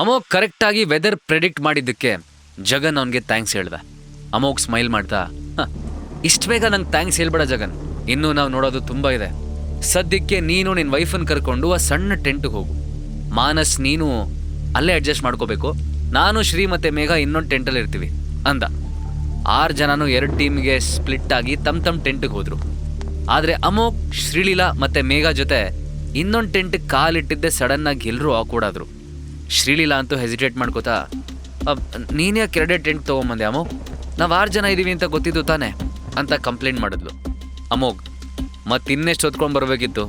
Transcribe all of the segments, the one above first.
ಅಮೋಕ್ ಕರೆಕ್ಟಾಗಿ weather predict ಮಾಡಿದ್ದಕ್ಕೆ ಜಗನ್ ಅವನಿಗೆ ಥ್ಯಾಂಕ್ಸ್ ಹೇಳ್ದ. ಅಮೋಕ್ ಸ್ಮೈಲ್ ಮಾಡ್ತಾ ಇಷ್ಟು ಬೇಗ ನಂಗೆ ಥ್ಯಾಂಕ್ಸ್ ಹೇಳ್ಬೇಡ ಜಗನ್. ಇನ್ನೂ ನಾವು ನೋಡೋದು ತುಂಬ ಇದೆ. ಸದ್ಯಕ್ಕೆ ನೀನು ನಿನ್ನ ವೈಫನ್ನು ಕರ್ಕೊಂಡು ಆ ಸಣ್ಣ ಟೆಂಟ್ಗೆ ಹೋಗು. ಮಾನಸ್ ನೀನು ಅಲ್ಲೇ ಅಡ್ಜಸ್ಟ್ ಮಾಡ್ಕೋಬೇಕು. ನಾನು, ಶ್ರೀ ಮತ್ತು ಮೇಘ ಇನ್ನೊಂದು ಟೆಂಟಲ್ಲಿ ಇರ್ತೀವಿ, ಅಂದ. ಆರು ಜನನು ಎರಡು ಟೀಮ್ಗೆ ಸ್ಪ್ಲಿಟ್ ಆಗಿ ತಮ್ಮ ತಮ್ಮ ಟೆಂಟ್ಗೆ ಹೋದರು. ಆದರೆ ಅಮೋಕ್ ಶ್ರೀಲೀಲಾ ಮತ್ತೆ ಮೇಘ ಜೊತೆ ಇನ್ನೊಂದು ಟೆಂಟ್ಗೆ ಕಾಲಿಟ್ಟಿದ್ದೆ ಸಡನ್ನಾಗಿ ಆಗಿ ಎಲ್ಲರೂ ಆಕ್ವರ್ಡ್ ಆದ್ರು. ಶ್ರೀಲೀಲಾ ಅಂತೂ ಹೆಸಿಟೇಟ್ ಮಾಡ್ಕೋತಾ ನೀನೇ ಕೆರಡೆ ಟೆಂಟ್ ತೊಗೊಂಬಂದೆ ಅಮೋಗ್ ನಾವು ಆರು ಜನ ಇದ್ದೀವಿ ಅಂತ ಗೊತ್ತಿದ್ದು ತಾನೆ? ಅಂತ ಕಂಪ್ಲೇಂಟ್ ಮಾಡಿದ್ಲು. ಅಮೋಗ್ ಮತ್ತಿನ್ನೆಷ್ಟು ಹೊತ್ಕೊಂಡು ಬರಬೇಕಿತ್ತು?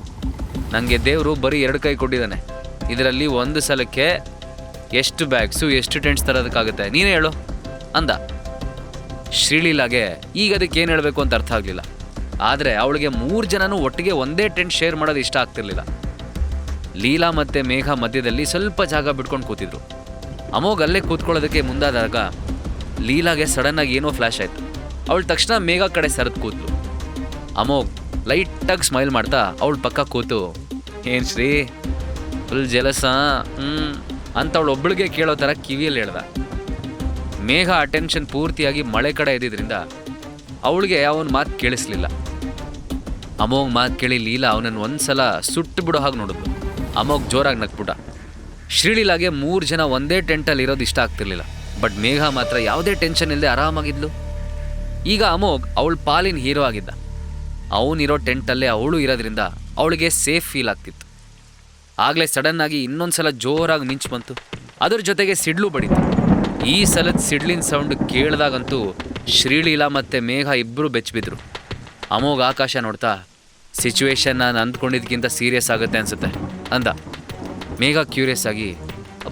ನನಗೆ ದೇವರು ಬರೀ ಎರಡು ಕೈ ಕೊಟ್ಟಿದ್ದಾನೆ ಇದರಲ್ಲಿ ಒಂದು ಸಲಕ್ಕೆ ಎಷ್ಟು ಬ್ಯಾಗ್ಸು ಎಷ್ಟು ಟೆಂಟ್ಸ್ ತರೋದಕ್ಕಾಗುತ್ತೆ? ನೀನೇ ಹೇಳು. ಅಂದ. ಶ್ರೀಲೀಲಾಗೆ ಈಗ ಅದಕ್ಕೆ ಏನು ಹೇಳಬೇಕು ಅಂತ ಅರ್ಥ ಆಗಲಿಲ್ಲ. ಆದರೆ ಅವಳಿಗೆ ಮೂರು ಜನನೂ ಒಟ್ಟಿಗೆ ಒಂದೇ ಟೆಂಟ್ ಶೇರ್ ಮಾಡೋದು ಇಷ್ಟ ಆಗ್ತಿರ್ಲಿಲ್ಲ. ಲೀಲಾ ಮತ್ತೆ ಮೇಘ ಮಧ್ಯದಲ್ಲಿ ಸ್ವಲ್ಪ ಜಾಗ ಬಿಟ್ಕೊಂಡು ಕೂತಿದ್ರು. ಅಮೋಗ್ ಅಲ್ಲೇ ಕೂತ್ಕೊಳ್ಳೋದಕ್ಕೆ ಮುಂದಾದಾಗ ಲೀಲಾಗೆ ಸಡನ್ ಆಗಿ ಏನೋ ಫ್ಲ್ಯಾಶ್ ಆಯ್ತು. ಅವಳು ತಕ್ಷಣ ಮೇಘ ಕಡೆ ಸರದ್ ಕೂತ್ಲು. ಅಮೋಗ್ ಲೈಟಾಗಿ ಸ್ಮೈಲ್ ಮಾಡ್ತಾ ಅವಳ ಪಕ್ಕ ಕೂತು, ಏನು ಶ್ರೀ? ಫುಲ್ ಜಲಸ ಹ್ಮ್? ಅಂತ ಅವಳು ಒಬ್ಬಳಿಗೆ ಕೇಳೋ ಥರ ಕಿವಿಯಲ್ಲಿ ಹೇಳ್ದ. ಮೇಘ ಅಟೆನ್ಷನ್ ಪೂರ್ತಿಯಾಗಿ ಮಳೆ ಕಡೆ ಇದ್ದಿದ್ರಿಂದ ಅವಳಿಗೆ ಅವನ ಮಾತು ಕೇಳಿಸ್ಲಿಲ್ಲ. ಅಮೋಗ್ ಮಾತು ಕೇಳಿ ಲೀಲಾ ಅವನನ್ನು ಒಂದ್ಸಲ ಸುಟ್ಟು ಬಿಡೋ ಹಾಗೆ ನೋಡಿದ್ಲು. ಅಮೋಘ್ ಜೋರಾಗಿ ನಕ್ಬಿಟ್ಟ ಶ್ರೀಲೀಲಾಗೆ ಮೂರು ಜನ ಒಂದೇ ಟೆಂಟಲ್ಲಿ ಇರೋದು ಇಷ್ಟ ಆಗ್ತಿರ್ಲಿಲ್ಲ. ಬಟ್ ಮೇಘ ಮಾತ್ರ ಯಾವುದೇ ಟೆನ್ಷನ್ ಇಲ್ಲದೆ ಆರಾಮಾಗಿದ್ಲು. ಈಗ ಅಮೋಗ್ ಅವಳ ಪಾಲಿನ ಹೀರೋ ಆಗಿದ್ದ. ಅವನಿರೋ ಟೆಂಟಲ್ಲೇ ಅವಳು ಇರೋದ್ರಿಂದ ಅವಳಿಗೆ ಸೇಫ್ ಫೀಲ್ ಆಗ್ತಿತ್ತು. ಆಗಲೇ ಸಡನ್ ಆಗಿ ಇನ್ನೊಂದ್ಸಲ ಜೋರಾಗಿ ಮಿಂಚು ಬಂತು. ಅದರ ಜೊತೆಗೆ ಸಿಡ್ಲು ಬಡಿತು. ಈ ಸಲದ ಸಿಡ್ಲಿನ ಸೌಂಡ್ ಕೇಳಿದಾಗಂತೂ ಶ್ರೀಲೀಲಾ ಮತ್ತು ಮೇಘ ಇಬ್ಬರು ಬೆಚ್ಚಿಬಿದ್ರು ಅಮೋಘ್ ಆಕಾಶ ನೋಡ್ತಾ ಸಿಚುವೇಶನ್ ನಾನು ಅಂದ್ಕೊಂಡಿದ್ದಕ್ಕಿಂತ ಸೀರಿಯಸ್ ಆಗುತ್ತೆ ಅನ್ಸುತ್ತೆ. ಅಂದ. ಮೇಘ ಕ್ಯೂರಿಯಸ್ ಆಗಿ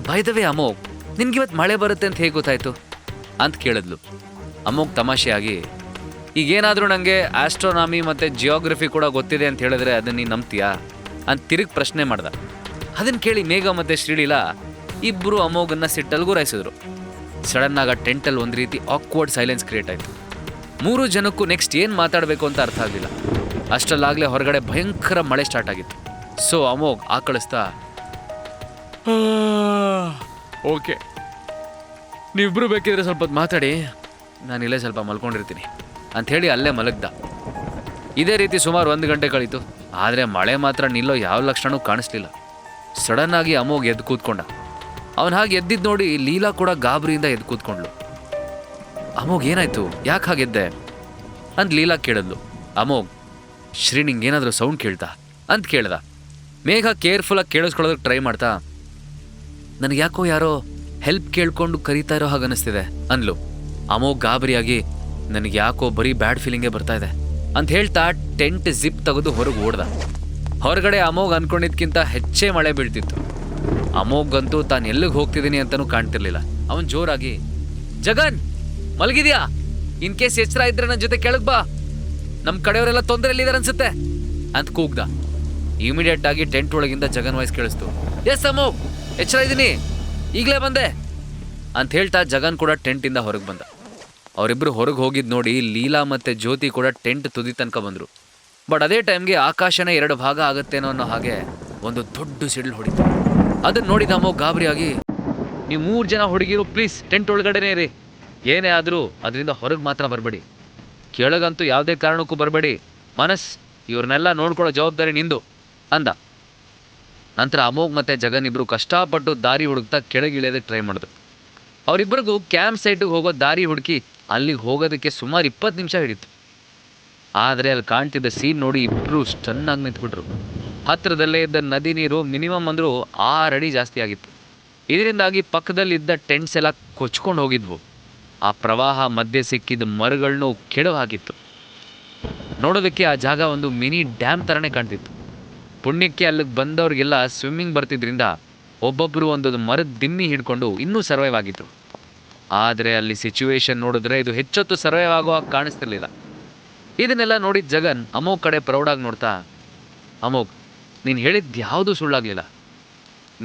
ಬೈದವೇ ಅಮೋಘ್ ನಿನ್ಗಿವತ್ತು ಮಳೆ ಬರುತ್ತೆ ಅಂತ ಹೇಗೆ ಗೊತ್ತಾಯ್ತು? ಅಂತ ಕೇಳಿದ್ಲು. ಅಮೋಘ್ ತಮಾಷೆಯಾಗಿ, ಈಗೇನಾದರೂ ನನಗೆ ಆಸ್ಟ್ರೋನಾಮಿ ಮತ್ತು ಜಿಯೋಗ್ರಫಿ ಕೂಡ ಗೊತ್ತಿದೆ ಅಂತ ಹೇಳಿದ್ರೆ ಅದನ್ನ ನೀನು ನಂಬ್ತೀಯಾ? ಅಂತ ತಿರುಗಿ ಪ್ರಶ್ನೆ ಮಾಡ್ದ. ಅದನ್ನು ಕೇಳಿ ಮೇಘ ಮತ್ತು ಶ್ರೀಲೀಲಾ ಇಬ್ಬರು ಅಮೋಗನ್ನು ಸಿಟ್ಟಲ್ಲಿ ಗುರಾಯಿಸಿದ್ರು ಸಡನ್ ಆಗ ಟೆಂಟಲ್ಲಿ ಒಂದು ರೀತಿ ಆಕ್ವರ್ಡ್ ಸೈಲೆನ್ಸ್ ಕ್ರಿಯೇಟ್ ಆಯಿತು. ಮೂರು ಜನಕ್ಕೂ ನೆಕ್ಸ್ಟ್ ಏನು ಮಾತಾಡಬೇಕು ಅಂತ ಅರ್ಥ ಆಗಲಿಲ್ಲ. ಅಷ್ಟರಲ್ಲಾಗಲೇ ಹೊರಗಡೆ ಭಯಂಕರ ಮಳೆ ಸ್ಟಾರ್ಟ್ ಆಗಿತ್ತು. ಸೊ ಅಮೋಘ್ ಕಳಿಸ್ತಾ ಓಕೆ. ನೀವಿಬ್ರು ಬೇಕಿದ್ರೆ ಸ್ವಲ್ಪ ಮಾತಾಡಿ. ನಾನು ಇಲ್ಲೇ ಸ್ವಲ್ಪ ಮಲ್ಕೊಂಡಿರ್ತೀನಿ. ಅಂಥೇಳಿ ಅಲ್ಲೇ ಮಲಗ್ದ. ಇದೇ ರೀತಿ ಸುಮಾರು ಒಂದು ಗಂಟೆ ಕಳೀತು. ಆದರೆ ಮಳೆ ಮಾತ್ರ ನಿಲ್ಲೋ ಯಾವ ಲಕ್ಷಣವೂ ಕಾಣಿಸ್ಲಿಲ್ಲ. ಸಡನ್ ಆಗಿ ಅಮೋಗ್ ಎದ್ದು ಕೂತ್ಕೊಂಡ. ಅವನು ಹಾಗೆ ಎದ್ದಿದ್ದು ನೋಡಿ ಲೀಲಾ ಕೂಡ ಗಾಬರಿಯಿಂದ ಎದ್ದು ಕೂತ್ಕೊಂಡ್ಳು. ಅಮೋಗ್ ಏನಾಯ್ತು? ಯಾಕೆ ಹಾಗೆದ್ದೆ? ಅಂತ ಲೀಲಾ ಕೇಳಿದ್ಲು. ಅಮೋಗ್ ಶ್ರೀ ನಿಂಗೆ ಏನಾದರೂ ಸೌಂಡ್ ಕೇಳ್ತಾ? ಅಂತ ಕೇಳ್ದ. ಮೇಘ ಕೇರ್ಫುಲ್ಲಾಗಿ ಕೇಳಿಸ್ಕೊಳ್ಳೋದಕ್ಕೆ ಟ್ರೈ ಮಾಡ್ತಾ, ನನಗೆ ಯಾಕೋ ಯಾರೋ ಹೆಲ್ಪ್ ಕೇಳ್ಕೊಂಡು ಕರೀತಾ ಇರೋ ಹಾಗೆ ಅನಿಸ್ತಿದೆ ಅನ್ಲು ಅಮೋಘ್ ಗಾಬರಿಯಾಗಿ, ನನಗೆ ಯಾಕೋ ಬರೀ ಬ್ಯಾಡ್ ಫೀಲಿಂಗೇ ಬರ್ತಾ ಇದೆ, ಅಂತ ಹೇಳ್ತಾ ಟೆಂಟ್ ಜಿಪ್ ತೆಗೆದು ಹೊರಗೆ ಓಡ್ದ. ಹೊರಗಡೆ ಅಮೋಘ್ ಅನ್ಕೊಂಡಿದ್ಕಿಂತ ಹೆಚ್ಚೇ ಮಳೆ ಬೀಳ್ತಿತ್ತು. ಅಮೋಘಂತೂ ತಾನು ಎಲ್ಲಿಗೆ ಹೋಗ್ತಿದ್ದೀನಿ ಅಂತಲೂ ಕಾಣ್ತಿರ್ಲಿಲ್ಲ. ಅವನು ಜೋರಾಗಿ, ಜಗನ್, ಮಲಗಿದ್ಯಾ? ಇನ್ ಕೇಸ್ ಎಚ್ಚರ ಇದ್ರೆ ನನ್ನ ಜೊತೆ ಕೆಳಗೆ ಬಾ. ನಮ್ಮ ಕಡೆಯವರೆಲ್ಲ ತೊಂದರೆಯಲ್ಲಿದ್ದಾರೆ ಅನ್ಸುತ್ತೆ, ಅಂತ ಕೂಗ್ದ. ಇಮಿಡಿಯೇಟ್ ಆಗಿ ಟೆಂಟ್ ಒಳಗಿಂದ ಜಗನ್ ವಾಯ್ಸ್ ಕೇಳಿಸ್ತು. ಎಸ್ ಅಮೋಘ್ ಎಚ್ಚರ ಇದ್ದೀನಿ. ಈಗಲೇ ಬಂದೆ. ಅಂತ ಹೇಳ್ತಾ ಜಗನ್ ಕೂಡ ಟೆಂಟಿಂದ ಹೊರಗೆ ಬಂದ. ಅವರಿಬ್ಬರು ಹೊರಗೆ ಹೋಗಿದ್ದು ನೋಡಿ ಲೀಲಾ ಮತ್ತೆ ಜ್ಯೋತಿ ಕೂಡ ಟೆಂಟ್ ತುದಿ ತನಕ ಬಂದರು. ಬಟ್ ಅದೇ ಟೈಮ್ಗೆ ಆಕಾಶನೇ ಎರಡು ಭಾಗ ಆಗುತ್ತೇನೋ ಅನ್ನೋ ಹಾಗೆ ಒಂದು ದೊಡ್ಡ ಸಿಡಿಲು ಹೊಡಿತು. ಅದನ್ನ ನೋಡಿದ ಅಮ್ಮ ಗಾಬರಿಯಾಗಿ ನೀವು ಮೂರು ಜನ ಹುಡುಗಿರು ಪ್ಲೀಸ್ ಟೆಂಟ್ ಒಳಗಡೆನೇ ಇರಿ. ಏನೇ ಆದರೂ ಅದರಿಂದ ಹೊರಗೆ ಮಾತ್ರ ಬರಬೇಡಿ. ಕೆಳಗಂತೂ ಯಾವುದೇ ಕಾರಣಕ್ಕೂ ಬರಬೇಡಿ. ಮನಸ್, ಇವ್ರನ್ನೆಲ್ಲ ನೋಡ್ಕೊಳ್ಳೋ ಜವಾಬ್ದಾರಿ ನಿಂದು. ಅಂದ. ನಂತರ ಅಮೋಘ್ ಮತ್ತು ಜಗನ್ ಇಬ್ಬರು ಕಷ್ಟಪಟ್ಟು ದಾರಿ ಹುಡುಕ್ತಾ ಕೆಳಗಿಳಿಯೋದಕ್ಕೆ ಟ್ರೈ ಮಾಡಿದ್ರು. ಅವರಿಬ್ಬರಿಗೂ ಕ್ಯಾಂಪ್ ಸೈಟಿಗೆ ಹೋಗೋ ದಾರಿ ಹುಡುಕಿ ಅಲ್ಲಿಗೆ ಹೋಗೋದಕ್ಕೆ ಸುಮಾರು ಇಪ್ಪತ್ತು ನಿಮಿಷ ಹಿಡಿತು. ಆದರೆ ಅಲ್ಲಿ ಕಾಣ್ತಿದ್ದ ಸೀನ್ ನೋಡಿ ಇಬ್ಬರು ಸ್ಟನ್ನಾಗಿ ನಿಂತ್ಬಿಟ್ರು. ಹತ್ತಿರದಲ್ಲೇ ಇದ್ದ ನದಿ ನೀರು ಮಿನಿಮಮ್ ಅಂದರೂ ಆರು ಅಡಿ ಜಾಸ್ತಿ ಆಗಿತ್ತು. ಇದರಿಂದಾಗಿ ಪಕ್ಕದಲ್ಲಿದ್ದ ಟೆಂಟ್ಸ್ ಎಲ್ಲ ಕೊಚ್ಕೊಂಡು ಹೋಗಿದ್ವು. ಆ ಪ್ರವಾಹ ಮಧ್ಯೆ ಸಿಕ್ಕಿದ ಮರಗಳನ್ನೂ ಕೆಡವಾಗಿತ್ತು ನೋಡೋದಕ್ಕೆ ಆ ಜಾಗ ಒಂದು ಮಿನಿ ಡ್ಯಾಮ್ ಥರನೇ ಕಾಣ್ತಿತ್ತು. ಪುಣ್ಯಕ್ಕೆ ಅಲ್ಲಿಗೆ ಬಂದವ್ರಿಗೆಲ್ಲ ಸ್ವಿಮ್ಮಿಂಗ್ ಬರ್ತಿದ್ರಿಂದ ಒಬ್ಬೊಬ್ಬರು ಒಂದೊಂದು ಮರದ ದಿನ್ನಿ ಹಿಡ್ಕೊಂಡು ಇನ್ನೂ ಸರ್ವೈವ್ ಆಗಿದ್ರು. ಆದರೆ ಅಲ್ಲಿ ಸಿಚುವೇಶನ್ ನೋಡಿದ್ರೆ ಇದು ಹೆಚ್ಚೊತ್ತು ಸರ್ವೈವ್ ಆಗೋ ಹಾಗೆ ಕಾಣಿಸ್ತಿರ್ಲಿಲ್ಲ. ಇದನ್ನೆಲ್ಲ ನೋಡಿದ ಜಗನ್ ಅಮೋಗ್ ಕಡೆ ಪ್ರೌಡಾಗಿ ನೋಡ್ತಾ, ಅಮೋಘ್, ನೀನು ಹೇಳಿದ್ದು ಯಾವುದೂ ಸುಳ್ಳಾಗಲಿಲ್ಲ.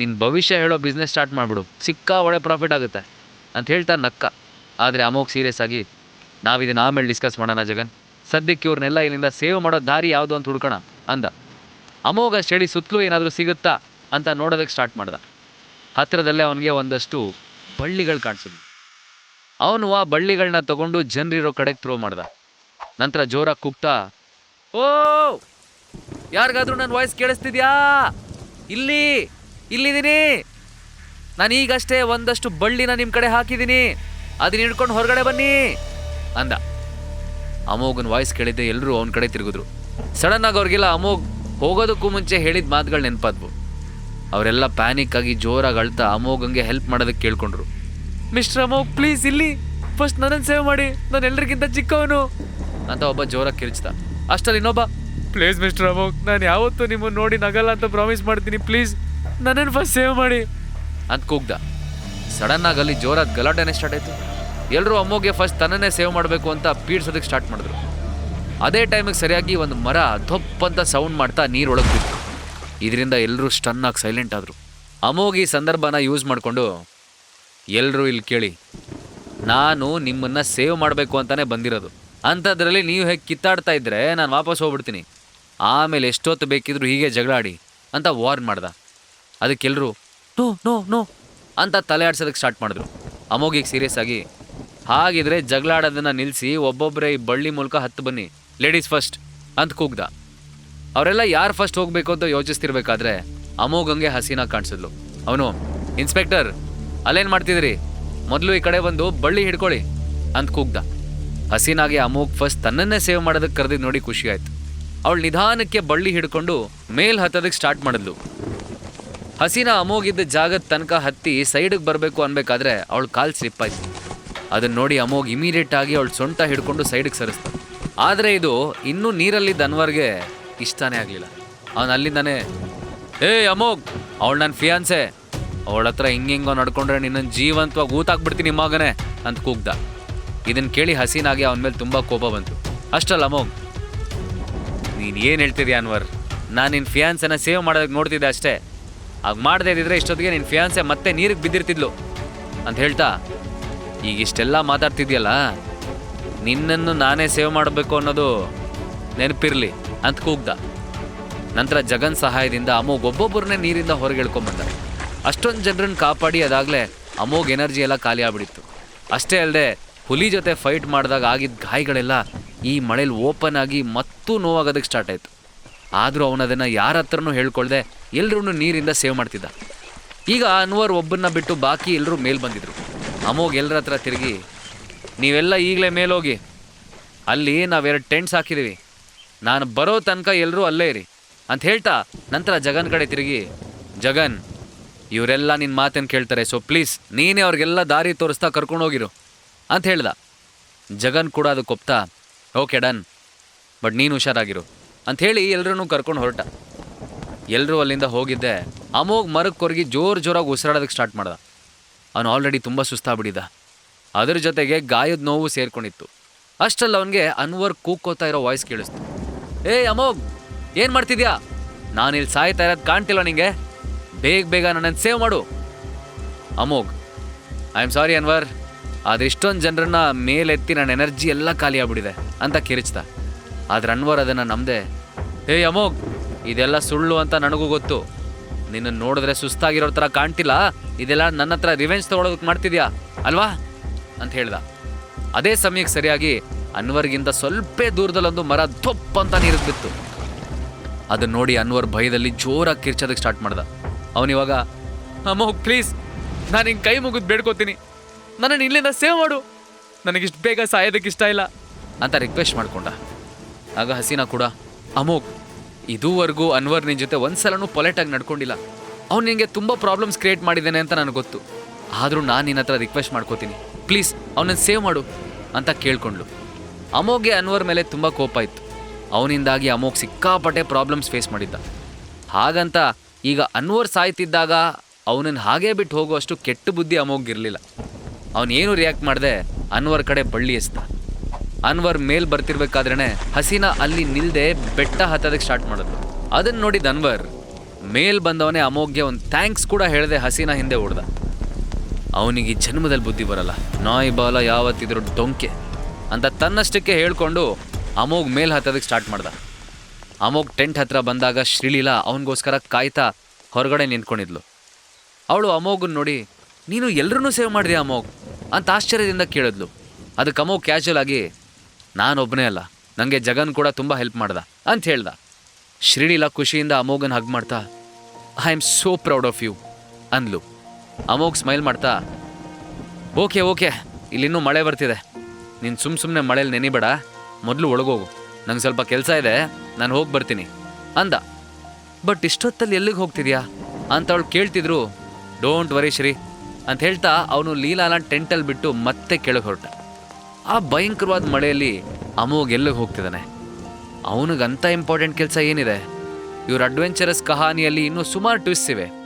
ನಿನ್ನ ಭವಿಷ್ಯ ಹೇಳೋ ಬಿಸ್ನೆಸ್ ಸ್ಟಾರ್ಟ್ ಮಾಡಿಬಿಡು. ಸಿಕ್ಕಾ ಒಳ್ಳೆ ಪ್ರಾಫಿಟ್ ಆಗುತ್ತೆ. ಅಂತ ಹೇಳ್ತಾ ನಕ್ಕ. ಆದರೆ ಅಮೋಘ್ ಸೀರಿಯಸ್ ಆಗಿ, ನಾವಿದನ್ನು ಆಮೇಲೆ ಡಿಸ್ಕಸ್ ಮಾಡೋಣ ಜಗನ್. ಸದ್ಯಕ್ಕೆ ಇವ್ರನ್ನೆಲ್ಲ ಇಲ್ಲಿಂದ ಸೇವ್ ಮಾಡೋ ದಾರಿ ಯಾವುದು ಅಂತ ಹುಡ್ಕೋಣ, ಅಂದ. ಅಮೋಘ ಸ್ಟಡಿ ಸುತ್ತಲೂ ಏನಾದರೂ ಸಿಗುತ್ತಾ ಅಂತ ನೋಡೋದಕ್ಕೆ ಸ್ಟಾರ್ಟ್ ಮಾಡ್ದ. ಹತ್ತಿರದಲ್ಲೇ ಅವನಿಗೆ ಒಂದಷ್ಟು ಬಳ್ಳಿಗಳು ಕಾಣಿಸಿದ್ವು. ಅವನು ಆ ಬಳ್ಳಿಗಳನ್ನ ತಗೊಂಡು ಜನರಿರೋ ಕಡೆಗೆ ಥ್ರೋ ಮಾಡ್ದ. ನಂತರ ಜೋರಾಗಿ ಕೂಗ್ತಾ, ಓ, ಯಾರಿಗಾದ್ರೂ ನನ್ನ ವಾಯ್ಸ್ ಕೇಳಿಸ್ತಿದ್ಯಾ? ಇಲ್ಲಿ, ಇಲ್ಲಿದ್ದೀನಿ. ನಾನು ಈಗಷ್ಟೇ ಒಂದಷ್ಟು ಬಳ್ಳಿನ ನಿಮ್ಮ ಕಡೆ ಹಾಕಿದ್ದೀನಿ. ಅದನ್ನ ಹಿಡ್ಕೊಂಡು ಹೊರಗಡೆ ಬನ್ನಿ. ಅಂದ. ಅಮೋಘನ ವಾಯ್ಸ್ ಕೇಳಿದ್ದೆ ಎಲ್ಲರೂ ಅವನ ಕಡೆ ತಿರುಗಿದ್ರು. ಸಡನ್ನಾಗಿ ಅವ್ರಿಗೆಲ್ಲ ಅಮೋಗ್ ಹೋಗೋದಕ್ಕೂ ಮುಂಚೆ ಹೇಳಿದ ಮಾತುಗಳು ನೆನಪಾದ್ವು. ಅವರೆಲ್ಲ ಪ್ಯಾನಿಕ್ ಆಗಿ ಜೋರಾಗಿ ಅಳ್ತಾ ಅಮೋಗಂಗೆ ಹೆಲ್ಪ್ ಮಾಡೋದಕ್ಕೆ ಕೇಳ್ಕೊಂಡ್ರು. ಮಿಸ್ಟರ್ ಅಮೋಗ್ ಪ್ಲೀಸ್ ಇಲ್ಲಿ. ಫಸ್ಟ್ ನನ್ನನ್ನು ಸೇವ್ ಮಾಡಿ. ನಾನು ಎಲ್ರಿಗಿಂತ ಚಿಕ್ಕವನು. ಅಂತ ಒಬ್ಬ ಜೋರಾಗಿ ಕಿರ್ಚ್ದ ಅಷ್ಟಲ್ಲಿ ಇನ್ನೊಬ್ಬ ಪ್ಲೀಸ್ ಮಿಸ್ಟರ್ ಅಮೋಗ್ ನಾನು ಯಾವತ್ತೂ ನಿಮ್ಮನ್ನು ನೋಡಿ ನಗಲ್ಲ ಅಂತ ಪ್ರಾಮಿಸ್ ಮಾಡ್ತೀನಿ. ಪ್ಲೀಸ್ ನನ್ನನ್ನು ಫಸ್ಟ್ ಸೇವ್ ಮಾಡಿ. ಅಂತ ಕೂಗ್ದ. ಸಡನ್ ಆಗಿ ಅಲ್ಲಿ ಜೋರಾದ ಗಲಾಟೆನೇ ಸ್ಟಾರ್ಟ್ ಆಯಿತು. ಎಲ್ಲರೂ ಅಮ್ಮೋಗೆ ಫಸ್ಟ್ ತನ್ನನ್ನೇ ಸೇವ್ ಮಾಡಬೇಕು ಅಂತ ಪೀಡ್ಸೋದಕ್ಕೆ ಸ್ಟಾರ್ಟ್ ಮಾಡಿದ್ರು. ಅದೇ ಟೈಮಿಗೆ ಸರಿಯಾಗಿ ಒಂದು ಮರ ಧೊಪ್ಪಂತ ಸೌಂಡ್ ಮಾಡ್ತಾ ನೀರೊಳಗೆ ಬಿತ್ತು. ಇದರಿಂದ ಎಲ್ಲರೂ ಸ್ಟನ್ ಆಗಿ ಸೈಲೆಂಟ್ ಆದರು. ಅಮೋಗಿ ಸಂದರ್ಭನ ಯೂಸ್ ಮಾಡಿಕೊಂಡು ಎಲ್ಲರೂ ಇಲ್ಲಿ ಕೇಳಿ, ನಾನು ನಿಮ್ಮನ್ನು ಸೇವ್ ಮಾಡಬೇಕು ಅಂತಲೇ ಬಂದಿರೋದು. ಅಂಥದ್ರಲ್ಲಿ ನೀವು ಹೇಗೆ ಕಿತ್ತಾಡ್ತಾ ಇದ್ದರೆ ನಾನು ವಾಪಸ್ ಹೋಗ್ಬಿಡ್ತೀನಿ. ಆಮೇಲೆ ಎಷ್ಟೊತ್ತು ಬೇಕಿದ್ರು ಹೀಗೆ ಜಗಳಾಡಿ ಅಂತ ವಾರ್ನ್ ಮಾಡ್ದ. ಅದಕ್ಕೆಲ್ಲರೂ ನೋ ನೋ ನೋ, ಅಂತ ತಲೆ ಆಡ್ಸೋದಕ್ಕೆ ಸ್ಟಾರ್ಟ್ ಮಾಡಿದ್ರು. ಅಮೋಗಿಗೆ ಸೀರಿಯಸ್ ಆಗಿ, ಹಾಗಿದ್ರೆ ಜಗಳಾಡೋದನ್ನು ನಿಲ್ಲಿಸಿ ಒಬ್ಬೊಬ್ಬರೇ ಈ ಬಳ್ಳಿ ಮೂಲಕ ಹತ್ತು ಬನ್ನಿ. ಲೇಡೀಸ್ ಫಸ್ಟ್ ಅಂತ ಕೂಗ್ದ. ಅವರೆಲ್ಲ ಯಾರು ಫಸ್ಟ್ ಹೋಗಬೇಕು ಅಂತ ಯೋಚಿಸ್ತಿರ್ಬೇಕಾದ್ರೆ ಹಂಗೆ ಹಸೀನಾ ಕಾಣಿಸಿದ್ಲು. ಅವನು, ಇನ್ಸ್ಪೆಕ್ಟರ್, ಅಲ್ಲೇನು ಮಾಡ್ತಿದ್ರಿ? ಮೊದಲು ಈ ಕಡೆ ಬಂದು ಬಳ್ಳಿ ಹಿಡ್ಕೊಳ್ಳಿ, ಅಂತ ಕೂಗ್ದ. ಹಸೀನಾಗೆ ಅಮೋಘ್ ಫಸ್ಟ್ ತನ್ನನ್ನೇ ಸೇವ್ ಮಾಡೋದಕ್ಕೆ ಕರೆದಿದ್ದು ನೋಡಿ ಖುಷಿ ಆಯ್ತು. ಅವಳು ನಿಧಾನಕ್ಕೆ ಬಳ್ಳಿ ಹಿಡ್ಕೊಂಡು ಮೇಲ್ ಹತ್ತೋದಕ್ಕೆ ಸ್ಟಾರ್ಟ್ ಮಾಡಿದ್ಲು. ಹಸೀನಾ ಅಮೋಗಿದ್ದ ಜಾಗದ ತನಕ ಹತ್ತಿ ಸೈಡಿಗೆ ಬರಬೇಕು ಅನ್ಬೇಕಾದ್ರೆ ಅವಳು ಕಾಲು ಸ್ಲಿಪ್ ಆಯ್ತು. ಅದನ್ನ ನೋಡಿ ಅಮೋಗ್ ಇಮಿಡಿಯೇಟ್ ಆಗಿ ಅವಳು ಸೊಂಟ ಹಿಡ್ಕೊಂಡು ಸೈಡಿಗೆ ಸರಿಸ್ತ ಆದರೆ ಇದು ಇನ್ನೂ ನೀರಲ್ಲಿ ದನ್ವರ್ಗೆ ಇಷ್ಟನೇ ಆಗಲಿಲ್ಲ. ಅವನು ಅಲ್ಲಿಂದಾನೆ ಏ ಅಮೋಗ್ ಅವಳು ನನ್ನ ಫಿಯಾನ್ಸೆ. ಅವಳ ಹತ್ರ ಹಿಂಗಿಂಗೋ ನಡ್ಕೊಂಡ್ರೆ ನಿನ್ನನ್ನು ಜೀವಂತವಾಗಿ ಊತಾಕ್ಬಿಡ್ತೀನಿ ಮಗನೇ ಅಂತ ಕೂಗ್ದ. ಇದನ್ನು ಕೇಳಿ ಹಸೀನಾಗಿ ಅವನ ಮೇಲೆ ತುಂಬ ಕೋಪ ಬಂತು. ಅಷ್ಟಲ್ಲ ಅಮೋಗ್ ನೀನು ಏನು ಹೇಳ್ತಿದ್ಯಾ ಅನ್ವರ್? ನಾನು ನಿನ್ನ ಫಿಯಾನ್ಸನ್ನ ಸೇವ್ ಮಾಡೋದಕ್ಕೆ ನೋಡ್ತಿದ್ದೆ ಅಷ್ಟೇ. ಆಗ ಮಾಡದೇ ಇದ್ದಿದ್ರೆ ಇಷ್ಟೊತ್ತಿಗೆ ನಿನ್ನ ಫಿಯಾನ್ಸೆ ಮತ್ತೆ ನೀರಿಗೆ ಬಿದ್ದಿರ್ತಿದ್ಲು ಅಂತ ಹೇಳ್ತಾ ಈಗ ಇಷ್ಟೆಲ್ಲ ಮಾತಾಡ್ತಿದ್ಯಲ್ಲ? ನಿನ್ನನ್ನು ನಾನೇ ಸೇವ್ ಮಾಡಬೇಕು ಅನ್ನೋದು ನೆನಪಿರಲಿ ಅಂತ ಕೂಗ್ದ. ನಂತರ ಜಗನ್ ಸಹಾಯದಿಂದ ಅಮೋಗ್ ಒಬ್ಬೊಬ್ಬರನ್ನೇ ನೀರಿಂದ ಹೊರಗೆ ಎಳ್ಕೊಂಬಂದ ಅಷ್ಟೊಂದು ಜನರನ್ನು ಕಾಪಾಡಿ ಅದಾಗಲೇ ಅಮೋಗ್ ಎನರ್ಜಿ ಎಲ್ಲ ಖಾಲಿ ಆಗ್ಬಿಡಿತ್ತು. ಅಷ್ಟೇ ಅಲ್ಲದೆ ಹುಲಿ ಜೊತೆ ಫೈಟ್ ಮಾಡಿದಾಗ ಆಗಿದ್ದ ಗಾಯಗಳೆಲ್ಲ ಈ ಮಳೇಲಿ ಓಪನ್ ಆಗಿ ಮತ್ತೂ ನೋವಾಗೋದಕ್ಕೆ ಸ್ಟಾರ್ಟ್ ಆಯಿತು. ಆದರೂ ಅವನದನ್ನು ಯಾರ ಹತ್ರನೂ ಹೇಳ್ಕೊಳ್ದೆ ಎಲ್ಲರೂ ನೀರಿಂದ ಸೇವ್ ಮಾಡ್ತಿದ್ದ. ಈಗ ಅನ್ವರ್ ಒಬ್ಬನ್ನ ಬಿಟ್ಟು ಬಾಕಿ ಎಲ್ಲರೂ ಮೇಲ್ ಬಂದಿದ್ರು. ಅಮೋಗ್ ಎಲ್ಲರ ಹತ್ರ ತಿರುಗಿ ನೀವೆಲ್ಲ ಈಗಲೇ ಮೇಲೋಗಿ. ಅಲ್ಲಿ ನಾವೆರಡು ಟೆಂಟ್ಸ್ ಹಾಕಿದ್ದೀವಿ ನಾನು ಬರೋ ತನಕ ಎಲ್ಲರೂ ಅಲ್ಲೇ ಇರಿ. ಅಂತ ಹೇಳ್ತಾ ನಂತರ ಜಗನ್ ಕಡೆ ತಿರುಗಿ, ಜಗನ್, ಇವರೆಲ್ಲ ನಿನ್ನ ಮಾತೇನು ಕೇಳ್ತಾರೆ ಸೊ ಪ್ಲೀಸ್ ನೀನೇ ಅವ್ರಿಗೆಲ್ಲ ದಾರಿ ತೋರಿಸ್ತಾ ಕರ್ಕೊಂಡೋಗಿರು ಅಂತ ಹೇಳ್ದ. ಜಗನ್ ಕೂಡ ಅದಕ್ಕೆ ಒಪ್ತಾ ಓಕೆ, ಡನ್, ಬಟ್ ನೀನು ಹುಷಾರಾಗಿರು. ಅಂತ ಹೇಳಿ ಎಲ್ಲರನ್ನೂ ಕರ್ಕೊಂಡು ಹೊರಟ. ಎಲ್ಲರೂ ಅಲ್ಲಿಂದ ಹೋಗಿದ್ದೆ. ಅಮೋಗ್ ಮರಕ್ಕೆ ಕೊರಗಿ ಜೋರು ಜೋರಾಗಿ ಉಸಿರಾಡೋದಕ್ಕೆ ಸ್ಟಾರ್ಟ್ ಮಾಡ್ದ. ಅವನು ಆಲ್ರೆಡಿ ತುಂಬ ಸುಸ್ತಾಗ್ಬಿಟ್ಟಿದ್ದ. ಅದ್ರ ಜೊತೆಗೆ ಗಾಯದ ನೋವು ಸೇರ್ಕೊಂಡಿತ್ತು. ಅಷ್ಟರಲ್ಲಿ ಅವನಿಗೆ ಅನ್ವರ್ ಕೂಗ್ಕೋತಾ ಇರೋ ವಾಯ್ಸ್ ಕೇಳಿಸ್ತು. ಏ ಅಮೋಗ್ ಏನು ಮಾಡ್ತಿದ್ಯಾ? ಇಲ್ಲಿ ಸಾಯ್ತಾ ಇರೋದು ಕಾಣ್ತಿಲ್ಲ ನಿಂಗೆ? ಬೇಗ ಬೇಗ ನನ್ನನ್ನು ಸೇವ್ ಮಾಡು. Amogh I am sorry Anwar. ಆದ್ರೆ ಇಷ್ಟೊಂದು ಜನರನ್ನ ಮೇಲೆತ್ತಿ ನನ್ನ ಎನರ್ಜಿ ಎಲ್ಲ ಖಾಲಿ ಆಗ್ಬಿಡಿದೆ ಅಂತ ಕಿರಿಚ್ದ ಆದ್ರೆ ಅನ್ವರ್ ಅದನ್ನು ನಮ್ಮದೆ ಏಯ್ ಅಮೋಗ್ ಇದೆಲ್ಲ ಸುಳ್ಳು ಅಂತ ನನಗೂ ಗೊತ್ತು. ನಿನ್ನ ನೋಡಿದ್ರೆ ಸುಸ್ತಾಗಿರೋ ಥರ ಕಾಣ್ತಿಲ್ಲ. ಇದೆಲ್ಲ ನನ್ನ ಹತ್ರ ರಿವೆಂಜ್ ತೊಗೊಳೋದಕ್ಕೆ ಮಾಡ್ತಿದ್ಯಾ? ಅಲ್ವಾ? ಅಂತ ಹೇಳ್ದ. ಅದೇ ಸಮಯಕ್ಕೆ ಸರಿಯಾಗಿ ಅನ್ವರ್ಗಿಂತ ಸ್ವಲ್ಪ ದೂರದಲ್ಲೊಂದು ಮರ ದೊಪ್ಪ ಅಂತ ನೀರು ಬಿತ್ತು. ಅದನ್ನ ನೋಡಿ ಅನ್ವರ್ ಭಯದಲ್ಲಿ ಜೋರಾಗಿ ಕಿರ್ಚೋದಕ್ಕೆ ಸ್ಟಾರ್ಟ್ ಮಾಡ್ದ. ಅವನಿವಾಗ ಅಮ್ಮ ಪ್ಲೀಸ್ ನಾನು ಹಿಂಗೆ ಕೈ ಮುಗಿದು ಬೇಡ್ಕೋತೀನಿ. ನನ್ನನ್ನು ಇಲ್ಲಿಂದ ಸೇವ್ ಮಾಡು. ನನಗಿಷ್ಟು ಬೇಗ ಸಾಯೋದಕ್ಕೆ ಇಷ್ಟ ಇಲ್ಲ. ಅಂತ ರಿಕ್ವೆಸ್ಟ್ ಮಾಡ್ಕೊಂಡ. ಆಗ ಹಸೀನಾ ಕೂಡ ಅಮೋಕ್ ಇದುವರೆಗೂ ಅನ್ವರ್ ನಿನ್ನ ಜೊತೆ ಒಂದ್ಸಲನೂ ಪೊಲೈಟಾಗಿ ನಡ್ಕೊಂಡಿಲ್ಲ. ಅವ್ನು ನಿನಗೆ ತುಂಬ ಪ್ರಾಬ್ಲಮ್ಸ್ ಕ್ರಿಯೇಟ್ ಮಾಡಿದ್ದೇನೆ ಅಂತ ನನಗೆ ಗೊತ್ತು. ಆದರೂ ನಾನು ನಿನ್ನ ಹತ್ರ ರಿಕ್ವೆಸ್ಟ್ ಮಾಡ್ಕೋತೀನಿ. ಪ್ಲೀಸ್, ಅವನನ್ನು ಸೇವ್ ಮಾಡು ಅಂತ ಕೇಳ್ಕೊಂಡ್ಳು ಅಮೋಗೆ ಅನ್ವರ್ ಮೇಲೆ ತುಂಬ ಕೋಪ ಇತ್ತು. ಅವನಿಂದಾಗಿ ಅಮೋಗ್ ಸಿಕ್ಕಾಪಟ್ಟೆ ಪ್ರಾಬ್ಲಮ್ಸ್ ಫೇಸ್ ಮಾಡಿದ್ದ. ಹಾಗಂತ ಈಗ ಅನ್ವರ್ ಸಾಯ್ತಿದ್ದಾಗ ಅವನನ್ನು ಹಾಗೇ ಬಿಟ್ಟು ಹೋಗುವಷ್ಟು ಕೆಟ್ಟ ಬುದ್ಧಿ ಅಮೋಗಿರಲಿಲ್ಲ ಅವನೇನು ರಿಯಾಕ್ಟ್ ಮಾಡಿದೆ ಅನ್ವರ್ ಕಡೆ ಬಳ್ಳಿ ಎಸ್ದ ಅನ್ವರ್ ಮೇಲ್ ಬರ್ತಿರ್ಬೇಕಾದ್ರೆ ಹಸೀನಾ ಅಲ್ಲಿ ನಿಲ್ದೆ ಬೆಟ್ಟ ಹತ್ತೋದಕ್ಕೆ ಸ್ಟಾರ್ಟ್ ಮಾಡಿದ್ಲು. ಅದನ್ನು ನೋಡಿದ ಅನ್ವರ್, ಮೇಲ್ ಬಂದವನೇ ಅಮೋಗ್ಗೆ ಒಂದು ಥ್ಯಾಂಕ್ಸ್ ಕೂಡ ಹೇಳದೆ ಹಸೀನಾ ಹಿಂದೆ ಓಡ್ದ. ಅವನಿಗೆ ಜನ್ಮದಲ್ಲಿ ಬುದ್ಧಿ ಬರಲ್ಲ. ನಾಯಿ ಬಾಲ ಯಾವತ್ತಿದ್ರು ಡೊಂಕೆ ಅಂತ ತನ್ನಷ್ಟಕ್ಕೆ ಹೇಳ್ಕೊಂಡು ಅಮೋಗ್ ಮೇಲ್ ಹತ್ತೋದಕ್ಕೆ ಸ್ಟಾರ್ಟ್ ಮಾಡ್ದ. ಅಮೋಗ್ ಟೆಂಟ್ ಹತ್ರ ಬಂದಾಗ ಶ್ರೀಲೀಲಾ ಅವನಿಗೋಸ್ಕರ ಕಾಯ್ತಾ ಹೊರಗಡೆ ನಿಂತ್ಕೊಂಡಿದ್ಲು. ಅವಳು ಅಮೋಗನ್ ನೋಡಿ, ನೀನು ಎಲ್ಲರನ್ನೂ ಸೇವ್ ಮಾಡಿದೆ ಅಮೋಗ್ ಅಂತ ಆಶ್ಚರ್ಯದಿಂದ ಕೇಳಿದ್ಲು. ಅದಕ್ಕೆ ಅಮೋಗ್ ಕ್ಯಾಶುವಲ್ ಆಗಿ ನಾನೊಬ್ಬನೇ ಅಲ್ಲ ನನಗೆ ಜಗನ್ ಕೂಡ ತುಂಬ ಹೆಲ್ಪ್ ಮಾಡ್ದ, ಅಂತ ಹೇಳ್ದ. ಶ್ರೀಲೀಲಾ ಖುಷಿಯಿಂದ ಅಮೋಗನ್ ಹಗ್ ಮಾಡ್ತಾ I am so proud of you ಅಂದ್ಲು. ಅಮೋಗ್ ಸ್ಮೈಲ್ ಮಾಡ್ತಾ, ಓಕೆ ಓಕೆ, ಇಲ್ಲಿನ್ನೂ ಮಳೆ ಬರ್ತಿದೆ. ನೀನು ಸುಮ್ಮ ಸುಮ್ಮನೆ ಮಳೆಯಲ್ಲಿ ನೆನಿಬೇಡ, ಮೊದಲು ಒಳಗೋಗು. ನಂಗೆ ಸ್ವಲ್ಪ ಕೆಲಸ ಇದೆ, ನಾನು ಹೋಗಿ ಬರ್ತೀನಿ. ಅಂದ. ಬಟ್ ಇಷ್ಟೊತ್ತಲ್ಲಿ ಎಲ್ಲಿಗೆ ಹೋಗ್ತಿದ್ಯಾ? ಅಂತ ಅವಳು ಕೇಳ್ತಿದ್ರು, ಡೋಂಟ್ ವರಿ ಶ್ರೀ, ಅಂತ ಹೇಳ್ತಾ ಅವನು ಲೀಲಾನ ಟೆಂಟಲ್ಲಿ ಬಿಟ್ಟು ಮತ್ತೆ ಕೆಳಗೆ ಹೊರಟ. ಆ ಭಯಂಕರವಾದ ಮಳೆಯಲ್ಲಿ ಅಮೋಗ್ ಎಲ್ಲಿಗೆ ಹೋಗ್ತಿದ್ದಾನೆ ಅವನಿಗಂಥ ಇಂಪಾರ್ಟೆಂಟ್ ಕೆಲಸ ಏನಿದೆ? ಇವ್ರ ಅಡ್ವೆಂಚರಸ್ ಕಹಾನಿಯಲ್ಲಿ ಇನ್ನೂ ಸುಮಾರು ಟ್ವಿಸ್ಟ್ ಇವೆ.